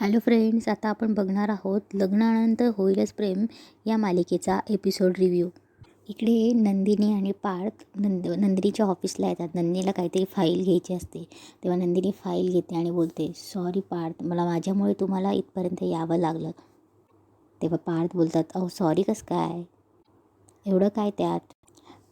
Hello friends आता आपण बघणार आहोत लग्नानंतर होईलच प्रेम या मालिकेचा एपिसोड रिव्ह्यू इकडे नंदिनी आणि पार्थ नंद नंदिनीच्या ऑफिसला येतात. नंदिनीला काहीतरी फाईल घ्यायची असते. तेव्हा नंदिनी फाईल घेते आणि बोलते सॉरी पार्थ मला माझ्यामुळे तुम्हाला इथपर्यंत यावं लागलं. तेव्हा पार्थ बोलतात अहो सॉरी कसं काय? एवढं काय त्यात?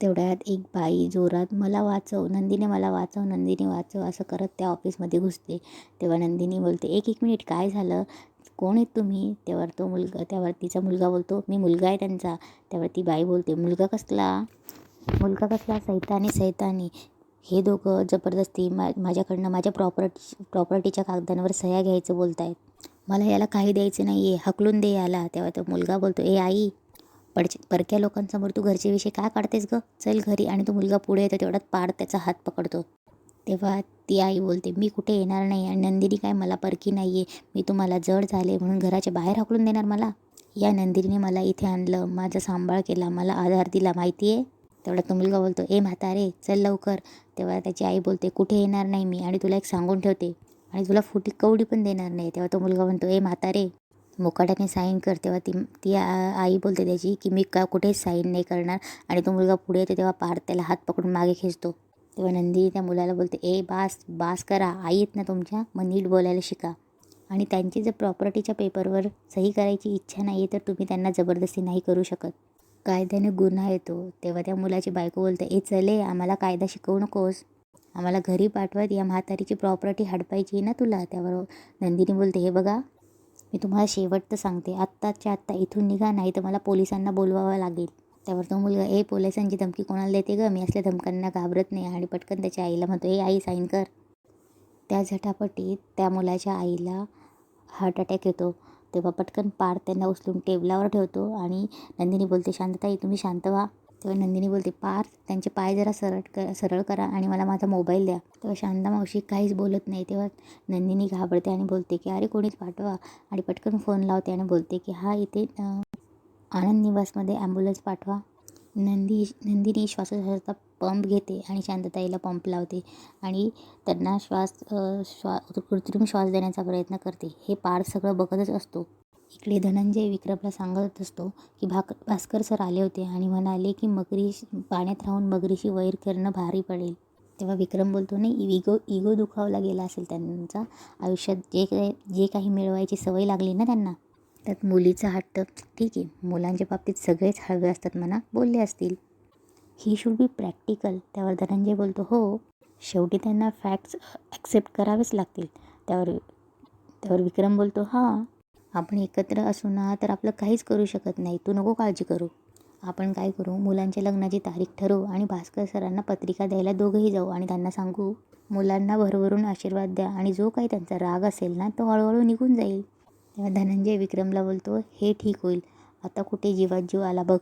तेवढ्यात एक बाई जोरात मला वाचव नंदिनी मला वाचव नंदिनी वाचव असं करत त्या ऑफिसमध्ये घुसते. तेव्हा नंदिनी बोलते एक एक मिनिट काय झालं? कोण आहेत तुम्ही? त्यावर तो मुलगा त्यावर तिचा मुलगा बोलतो मी मुलगा आहे त्यांचा. त्यावर ती बाई बोलते मुलगा कसला? मुलगा कसला? सैतानी सैतानी. हे दोघं जबरदस्ती मा माझ्याकडनं माझ्या प्रॉपर्टी प्रॉपर्टीच्या कागदांवर सह्या घ्यायचं बोलत आहेत मला याला काही द्यायचं नाही आहे हकलून दे याला. तेव्हा तो मुलगा बोलतो ए आई पडचे परक्या लोकांसमोर तू घरचे विषय काय काढतेस गं? चल घरी आणि तो मुलगा पुढे येतो तेवढ्यात पाड त्याचा हात पकडतो. तेव्हा ती आई बोलते मी कुठे येणार नाही आणि नंदिनी काय मला परकी नाही आहे मी तुम्हाला जड झाले म्हणून घराच्या बाहेर हाकलून देणार मला या नंदिनीने मला इथे आणलं माझा सांभाळ केला मला आधार दिला माहिती आहे तेवढा तो मुलगा बोलतो ए म्हातारे चल लवकर तेव्हा त्याची आई बोलते कुठे येणार नाही मी आणि तुला एक सांगून ठेवते. आणि तुला फुटी कवडी पण देणार नाही तेव्हा तो मुलगा म्हणतो ए म्हातारे मोकाट्याने साईन कर तेव्हा ती ती आई बोलते त्याची की मी का कुठेच साईन नाही करणार? आणि तो मुलगा पुढे येतो तेव्हा पार त्याला हात पकडून मागे खेचतो. तेव्हा नंदिनी त्या मुलाला बोलते ए बास बास करा आई आहेत ना तुमच्या मग नीट बोलायला शिका. आणि त्यांची जर प्रॉपर्टीच्या पेपरवर सही करायची इच्छा नाही आहे तर तुम्ही त्यांना जबरदस्ती नाही करू शकत. कायद्याने गुन्हा येतो तेव्हा त्या मुलाची बायको बोलते ए चले आम्हाला कायदा शिकवू नकोस. आम्हाला घरी पाठवत या म्हातारीची प्रॉपर्टी हडपायची आहे ना तुला? त्यावर नंदिनी बोलते हे बघा मी तुम्हाला शेवटचं सांगते आत्ताच्या आत्ता इथून निघा नाही तर मला पोलिसांना बोलवावं लागेल. त्यावर तो मुलगा ए पोलिसांची धमकी कोणाला देते ग? मी असल्या धमक्यांना घाबरत नाही. आणि पटकन त्याच्या आईला म्हणतो ए आई साईन कर. त्या झटापटीत त्या मुलाच्या आईला हार्ट अटॅक येतो. तेव्हा पटकन पार त्यांना उचलून टेबलावर ठेवतो आणि नंदिनी बोलते शांतताई तुम्ही शांत व्हा. तेव्हा नंदिनी बोलते पार त्यांचे पाय जरा सरळ क सरळ करा आणि मला माझा मोबाईल द्या. तेव्हा शांता मावशी काहीच बोलत नाही. तेव्हा नंदिनी घाबरते आणि बोलते की अरे कोणीच पाठवा. आणि पटकन फोन लावते आणि बोलते की हा इथे आनंद निवासमध्ये ॲम्ब्युलन्स पाठवा. नंदी नंदिनी श्वासोश्वासाचा पंप घेते आणि शांतताईला पंप लावते आणि त्यांना श्वास श्वा कृत्रिम श्वास देण्याचा प्रयत्न करते. हे पार सगळं बघतच असतो. इकडे धनंजय विक्रमला सांगत असतो की भाक भास्कर सर आले होते आणि म्हणाले की मगरी पाण्यात राहून मगरीशी वैर करणं भारी पडेल. तेव्हा विक्रम बोलतो नाही इगो इगो दुखावला गेला असेल त्यांचा. आयुष्यात जे काही जे काही मिळवायची सवय लागली ना त्यांना. त्यात मुलीचा हट्ट ठीक आहे मुलांच्या बाबतीत सगळेच हळवे असतात म्हणा बोलले असतील. ही शुड बी प्रॅक्टिकल त्यावर धनंजय बोलतो हो शेवटी त्यांना फॅक्ट्स ॲक्सेप्ट करावेच लागतील. त्यावर त्यावर विक्रम बोलतो हां आपण एकत्र असू ना तर आपलं काहीच करू शकत नाही. तू नको काळजी करू. आपण काय करू? मुलांच्या लग्नाची तारीख ठरवू आणि भास्कर सरांना पत्रिका द्यायला दोघंही जाऊ आणि त्यांना सांगू. मुलांना भरभरून आशीर्वाद द्या आणि जो काही त्यांचा राग असेल ना तो हळूहळू निघून जाईल. तेव्हा धनंजय विक्रमला बोलतो हे ठीक होईल. आता कुठे जीवात जीव आला बघ.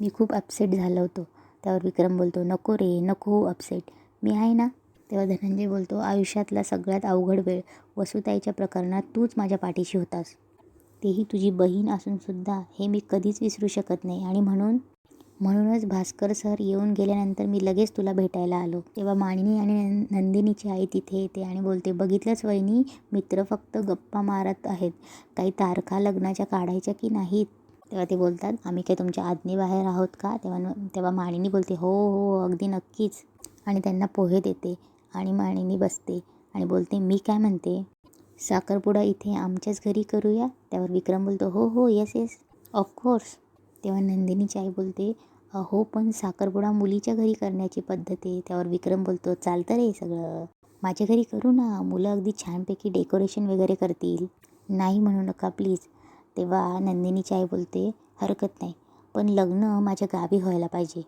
मी खूप अपसेट झालो होतो. त्यावर विक्रम बोलतो नको रे नको अपसेट मी आहे ना? तेव्हा धनंजय बोलतो आयुष्यातला सगळ्यात अवघड वेळ वसुताईच्या प्रकरणात तूच माझ्या पाठीशी होतास. तेही तुझी बहीण असूनसुद्धा हे मी कधीच विसरू शकत नाही. आणि म्हणून म्हणूनच भास्कर सर येऊन गेल्यानंतर मी लगेच तुला भेटायला आलो. तेव्हा मानिनी आणि नंदिनीची आई तिथे येते आणि बोलते बघितलंच वहिनी मित्र फक्त गप्पा मारत आहेत. काही तारखा लग्नाच्या काढायच्या की नाहीत? तेव्हा ते बोलतात आम्ही काय तुमच्या आज्ञेबाहेर आहोत का? तेव्हा तेव्हा मानिनी बोलते हो हो अगदी नक्कीच. आणि त्यांना पोहे देते आणि मानिनी बसते आणि बोलते मी काय म्हणते? साखरपुडा इथे आमच्याच घरी करूया. त्यावर विक्रम बोलतो हो हो येस येस ऑफकोर्स तेव्हा नंदिनीची आई बोलते हो पण साखरपुडा मुलीच्या घरी करण्याची पद्धत आहे. त्यावर विक्रम बोलतो चालतं रे सगळं. माझ्या घरी करू ना. मुलं अगदी छानपैकी डेकोरेशन वगैरे करतील. नाही म्हणू नका प्लीज तेव्हा नंदिनीची आई बोलते हरकत नाही. पण लग्न माझ्या गावी व्हायला पाहिजे.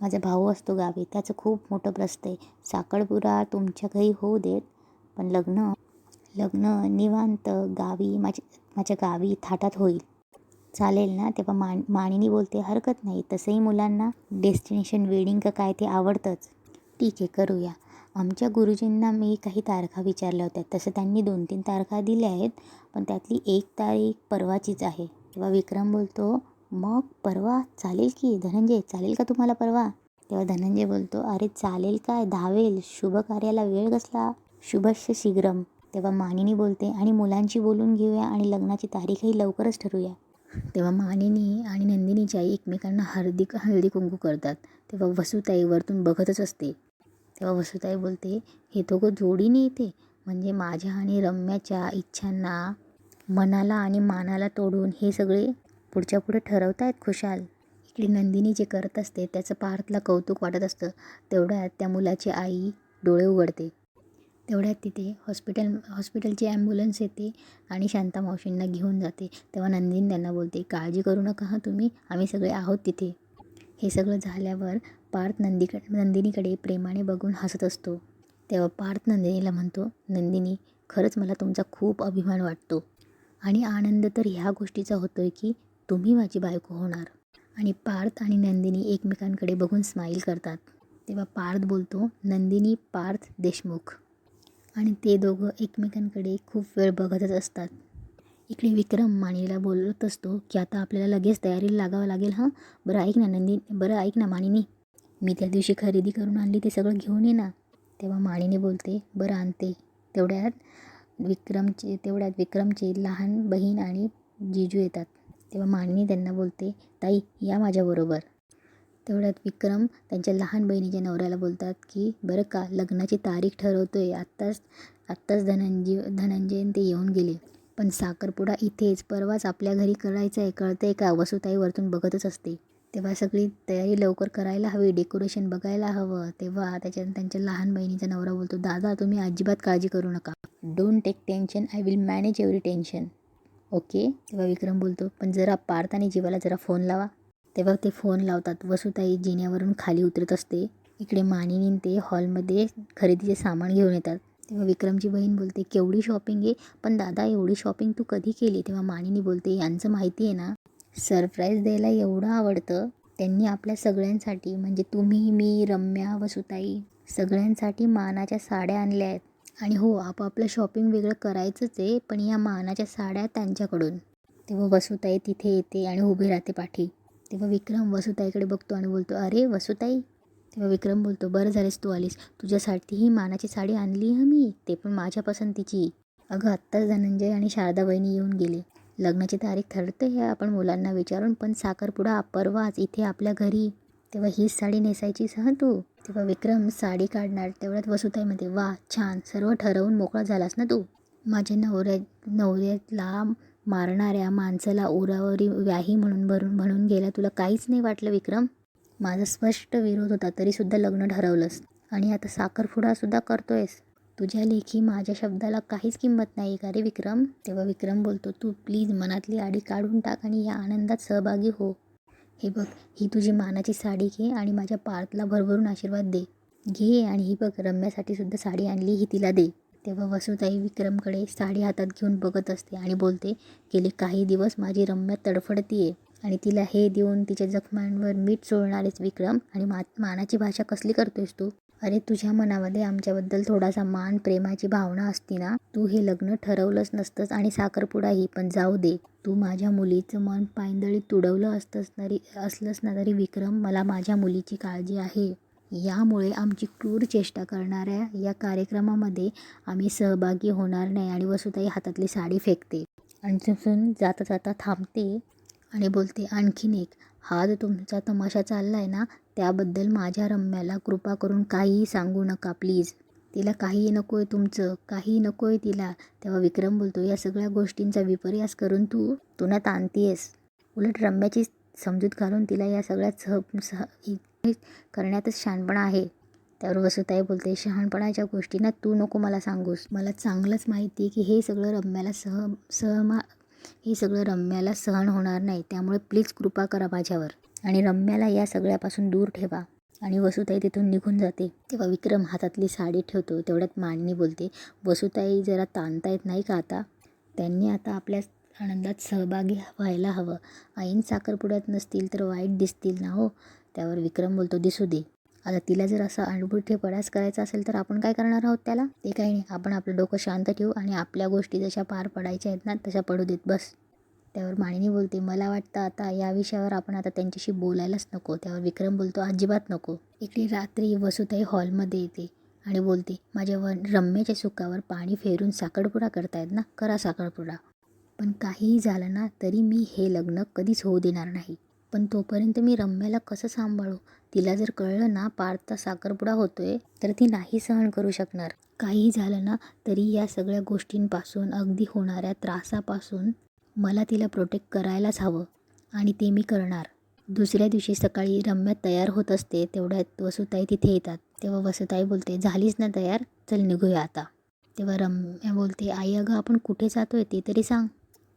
माझा भाऊ असतो गावी. त्याचं खूप मोठं प्रस्त आहे. साखरपुडा तुमच्या घरी होऊ देत पण लग्न लग्न निवांत गावी माझ्या माझ्या गावी थाटात होईल. चालेल ना? तेव्हा मान माणिनी बोलते हरकत नाही. तसंही मुलांना डेस्टिनेशन वेडिंग का काय ते आवडतंच. ठीक आहे करूया. आमच्या गुरुजींना मी काही तारखा विचारल्या होत्या. तसं त्यांनी दोन तीन तारखा दिल्या आहेत पण त्यातली एक तारीख परवाचीच आहे. तेव्हा विक्रम बोलतो मग परवा? चालेल की? धनंजय चालेल का तुम्हाला परवा? तेव्हा धनंजय बोलतो अरे चालेल काय? धावेल. शुभ कार्याला वेळ कसला? शुभस्य शीघ्रम. तेव्हा मानिनी बोलते आणि मुलांशी बोलून घेऊया आणि लग्नाची तारीखही लवकरच ठरवूया. तेव्हा मानिनी आणि नंदिनीची आई एकमेकांना हळदी हळदी कुंकू करतात. तेव्हा वसुताई वरतून बघतच असते. तेव्हा वसुताई बोलते हे दोघं जोडीने येते. म्हणजे माझ्या आणि रम्याच्या इच्छांना मनाला आणि मानाला तोडून हे सगळे पुढच्या पुढे ठरवत आहेत खुशाल. इकडे नंदिनी जे करत असते त्याचं पार्थला कौतुक वाटत असतं. तेवढ्यात त्या मुलाची आई डोळे उघडते. तेवढ्यात तिथे हॉस्पिटल हॉस्पिटलची ॲम्ब्युलन्स येते आणि शांता मावशींना घेऊन जाते. तेव्हा नंदिनी त्यांना बोलते काळजी करू नका हां तुम्ही आम्ही सगळे आहोत तिथे. हे सगळं झाल्यावर पार्थ नंदीक नंदिनीकडे प्रेमाने बघून हसत असतो. तेव्हा पार्थ नंदिनीला म्हणतो नंदिनी खरंच मला तुमचा खूप अभिमान वाटतो आणि आनंद तर ह्या गोष्टीचा होतो आहे की तुम्ही माझी बायको होणार. आणि पार्थ आणि नंदिनी एकमेकांकडे बघून स्माईल करतात. तेव्हा पार्थ बोलतो नंदिनी पार्थ देशमुख. आणि ते दोघं एकमेकांकडे खूप वेळ बघतच असतात. इकडे विक्रम मानिनीला बोलत असतो की आता आपल्याला लगेच तयारीला लागावं लागेल हां? बरं ऐक ना नंदी बरं ऐक ना माणिनी मी त्या दिवशी खरेदी करून आणली ते सगळं घेऊन ये ना. तेव्हा मानिनी बोलते बरं आणते. तेवढ्यात विक्रमचे तेवढ्यात विक्रमचे लहान बहीण आणि जिजू येतात. तेव्हा मानिनी त्यांना बोलते ताई या माझ्याबरोबर. तेवढ्यात विक्रम त्यांच्या लहान बहिणीच्या नवऱ्याला बोलतात की बरं का लग्नाची तारीख ठरवतो आहे आत्ताच आत्ताच धनंजी धनंजयन ते येऊन गेले. पण साखरपुडा इथेच. परवाच आपल्या घरी करायचं आहे कळतं आहे का? वसुताई वरतून बघतच असते. तेव्हा सगळी तयारी लवकर करायला हवी. डेकोरेशन बघायला हवं. तेव्हा त्याच्या त्यांच्या लहान बहिणीचा नवरा बोलतो दादा तुम्ही अजिबात काळजी करू नका. Don't take tension I will manage every tension okay? तेव्हा विक्रम बोलतो पण जरा पार्थ आणि जीवाला जरा फोन लावा. तेव्हा ते फोन लावतात. वसुताई जिन्यावरून खाली उतरत असते. इकडे मानिनी ते हॉलमध्ये खरेदीचे सामान घेऊन येतात. तेव्हा विक्रमची बहीण बोलते केवढी शॉपिंग आहे? पण दादा एवढी शॉपिंग तू कधी केली? तेव्हा मानिनी बोलते यांचं माहिती आहे ना सरप्राईज द्यायला एवढं आवडतं. त्यांनी आपल्या सगळ्यांसाठी म्हणजे तुम्ही मी रम्या वसुताई सगळ्यांसाठी मानाच्या साड्या आणल्या आहेत. आणि हो आपापलं शॉपिंग वेगळं करायचंच आहे पण या मानाच्या साड्या त्यांच्याकडून. तेव्हा वसुताई तिथे येते आणि उभी राहते पाठी. तेव्हा विक्रम वसुताईकडे बघतो आणि बोलतो अरे वसुताई. तेव्हा विक्रम बोलतो बरं झालेस तू आलीस. तुझ्यासाठी ही मानाची साडी आणली हं मी. ते पण माझ्या पसंतीची. अगं आत्ताच धनंजय आणि शारदा बहिणी येऊन गेले. लग्नाची तारीख ठरते हे आपण मुलांना विचारून पण साखरपुडा परवाच इथे आपल्या घरी. तेव्हा हीच साडी नेसायचीस हं तू? तेव्हा विक्रम साडी काढणार तेवढ्यात वसुताई म्हणते वा छान. सर्व ठरवून मोकळा झालास ना तू? माझ्या नवऱ्या नवऱ्याला मारणाऱ्या माणसाला उरावरी व्याही म्हणून भरून म्हणून गेला. तुला काहीच नाही वाटलं विक्रम? माझा स्पष्ट विरोध होता तरीसुद्धा लग्न ठरवलंस. आणि आता साखरपुडासुद्धा करतोयस. तुझ्या लेखी माझ्या शब्दाला काहीच किंमत नाही का रे विक्रम? तेव्हा विक्रम बोलतो तू प्लीज मनातली आडी काढून टाक आणि या आनंदात सहभागी हो. हे बघ ही तुझी मानाची साडी घे आणि माझ्या पार्थला भरभरून आशीर्वाद दे. घे आणि ही बघ रम्यासाठी सुद्धा साडी आणली ही तिला दे. तेव्हा वसुताई विक्रमकडे साडी हातात घेऊन बघत असते आणि बोलते गेले काही दिवस माझी रम्या तडफडतीये आणि तिला हे देऊन तिच्या जखमांवर मीठ चोळणारेच विक्रम आणि मा मानाची भाषा कसली करतोयस तू? अरे तुझ्या मनामध्ये आमच्याबद्दल थोडासा मान प्रेमाची भावना असती ना? तू हे लग्न ठरवलंच नसतंस आणि साखरपुडाही पण जाऊ दे. तू माझ्या मुलीचं मन पायंदळी तुडवलं असतंस तरी असलंच ना तरी विक्रम मला माझ्या मुलीची काळजी आहे. यामुळे आमची क्रूर चेष्टा करणाऱ्या या कार्यक्रमामध्ये आम्ही सहभागी होणार नाही आणि वसुताई हातातली साडी फेकते. आणि तिथून जाता जाता थांबते आणि बोलते आणखीन एक हा जो तुमचा तमाशा चालला आहे ना त्याबद्दल माझ्या रम्याला कृपा करून काहीही सांगू नका प्लीज. तिला काहीही नको आहे तुमचं काहीही नको आहे तिला तेव्हा विक्रम बोलतो या सगळ्या गोष्टींचा विपर्यास करून तू तुला आणतीयस उलट रम्याची समजूत घालून तिला या सगळ्यात सह सह करण्यातच शहाणपणा आहे. त्यावर वसुताई बोलते शहाणपणाच्या गोष्टींना तू नको मला सांगूस. मला चांगलंच माहिती आहे की हे सगळं रम्याला सह सहमा हे सगळं रम्याला सहन होणार नाही. त्यामुळे प्लीज कृपा करा माझ्यावर आणि रम्याला या सगळ्यापासून दूर ठेवा. आणि वसुताई तिथून निघून जाते. तेव्हा विक्रम हातातली साडी ठेवतो. तेवढ्यात मांडणी बोलते वसुताई जरा ताणता येत नाही का आता? त्यांनी आता आपल्या आनंदात सहभागी व्हायला हवं. ऐन साखरपुड्यात नसतील तर वाईट दिसतील ना हो? त्यावर विक्रम बोलतो दिसू दे. आता तिला जर असं अणबुठे पडास करायचा असेल तर आपण काय करणार आहोत त्याला? ते काही नाही. आपण आपलं डोकं शांत ठेवू आणि आपल्या गोष्टी जशा पार पडायच्या आहेत ना तशा पडू देत बस. त्यावर माणिनी बोलते मला वाटतं आता या विषयावर आपण आता त्यांच्याशी बोलायलाच नको. त्यावर विक्रम बोलतो अजिबात नको. इकडे रात्री वसुताई हॉलमध्ये येते आणि बोलते माझ्या वन रम्याच्या सुखावर पाणी फेरून साखरपुडा करतायत ना? करा साखरपुडा. पण काहीही झालं ना तरी मी हे लग्न कधीच होऊ देणार नाही. पण तोपर्यंत मी रम्याला कसं सांभाळू? तिला जर कळलं ना पार्थचा साखरपुडा होतोय तर ती नाही सहन करू शकणार. काहीही झालं ना तरी या सगळ्या गोष्टींपासून अगदी होणाऱ्या त्रासापासून मला तिला प्रोटेक्ट करायलाच हवं. आणि ते मी करणार. दुसऱ्या दिवशी सकाळी रम्या तयार होत असते तेवढ्यात वसुताई तिथे येतात. तेव्हा वसुताई बोलते झालीच ना तयार? चल निघूया आता. तेव्हा रम्या बोलते आई अगं आपण कुठे जातो आहे ते तरी सांग.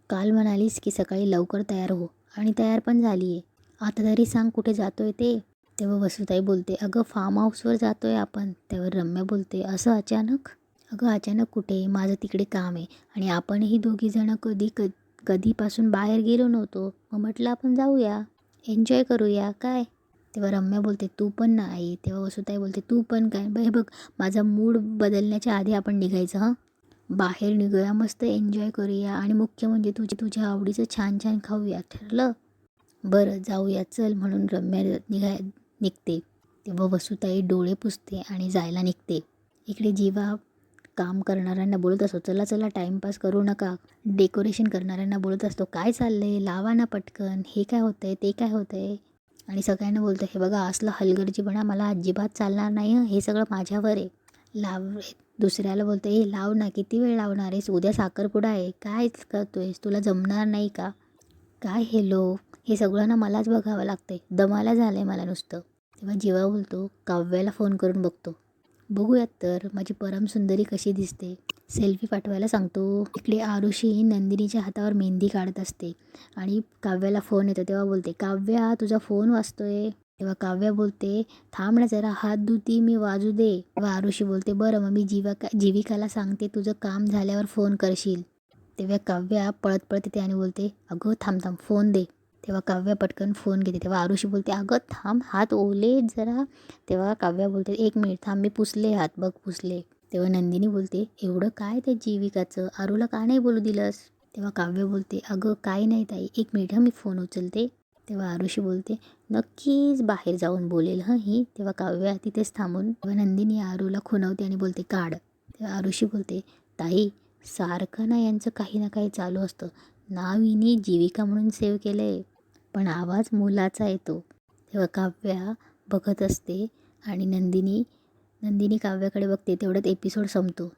काल म्हणालीस की सकाळी लवकर तयार हो आणि तयार पण झाली आहे आता तरी सांग कुठे जातो आहे ते? तेव्हा वसुताई बोलते अगं फार्म हाऊसवर जातो आहे आपण. तेव्हा रम्या बोलते असं अचानक? अगं अचानक कुठे? माझं तिकडे काम आहे आणि आपणही दोघीजणं कधी क कधीपासून बाहेर गेलो नव्हतो. मग म्हटलं आपण जाऊया. एन्जॉय करूया काय? तेव्हा रम्या बोलते तू पण नाही. तेव्हा वसुताई बोलते तू पण काय? बाई बघ माझा मूड बदलण्याच्या आधी आपण निघायचं हां? बाहेर निघूया मस्त एन्जॉय करूया आणि मुख्य म्हणजे तुझी तुझ्या आवडीचं छान छान खाऊया ठरलं? बरं जाऊया चल म्हणून रम्या निघाय निघते. तेव्हा वसुताई डोळे पुसते आणि जायला निघते. इकडे जीवा काम करणाऱ्यांना बोलत असतो चला चला टाईमपास करू नका. डेकोरेशन करणाऱ्यांना बोलत असतो काय चाललं आहे लावा ना पटकन. हे काय होतं आहे ते काय होतं आहे आणि सगळ्यांना बोलतं हे बघा असलं हलगर्जीपणा मला अजिबात चालणार नाही हे सगळं माझ्यावर आहे. लाव दुसऱ्याला बोलतो हे लाव ना किती वेळ लावणार आहेस? उद्या साखरपुडा आहे. काय करतो आहेस तुला जमणार नाही का? काय हे लोक? हे सगळं ना मलाच बघावं लागतंय. दमाला झालं आहे मला नुसतं. तेव्हा जेव्हा बोलतो काव्याला फोन करून बघतो. बघूयात तर माझी परम सुंदरी कशी दिसते. सेल्फी पाठवायला सांगतो इकडे आरुषी नंदिनीच्या हातावर मेहंदी काढत असते. आणि काव्याला फोन येतो तेव्हा बोलते काव्या तुझा फोन वाचतोय तेव्हा काव्या बोलते थांब ना जरा हात धुती मी वाजू दे. तेव्हा आरुषी बोलते बरं मग मी जीविका जीविकाला सांगते तुझं काम झाल्यावर फोन करशील. तेव्हा काव्या पळत पळत येते आणि बोलते अगं थांब थांब फोन दे. तेव्हा काव्या पटकन फोन घेते तेव्हा आरुषी बोलते अगं थांब हात ओले जरा. तेव्हा काव्या बोलते एक मिनिट थांब मी पुसले हात बघ पुसले. तेव्हा नंदिनी बोलते एवढं काय त्या जीविकाचं? आरूला का नाही बोलू दिलंस? तेव्हा काव्य बोलते अगं काय नाही ताई एक मिनिट हं मी फोन उचलते. तेव्हा आरुषी बोलते नक्कीच बाहेर जाऊन बोलेल हं ही. तेव्हा काव्या तिथेच थांबून तेव्हा नंदिनी आरूला खुणवते आणि बोलते काढ. तेव्हा आरुषी बोलते ताई सारखं ना यांचं काही ना काही चालू असतं. नाव हिने जीविका म्हणून सेव्ह केलं आहे पण आवाज मुलाचा येतो. तेव्हा काव्या बघत असते आणि नंदिनी नंदिनी काव्याकडे बघते तेवढ्यात एपिसोड संपतो.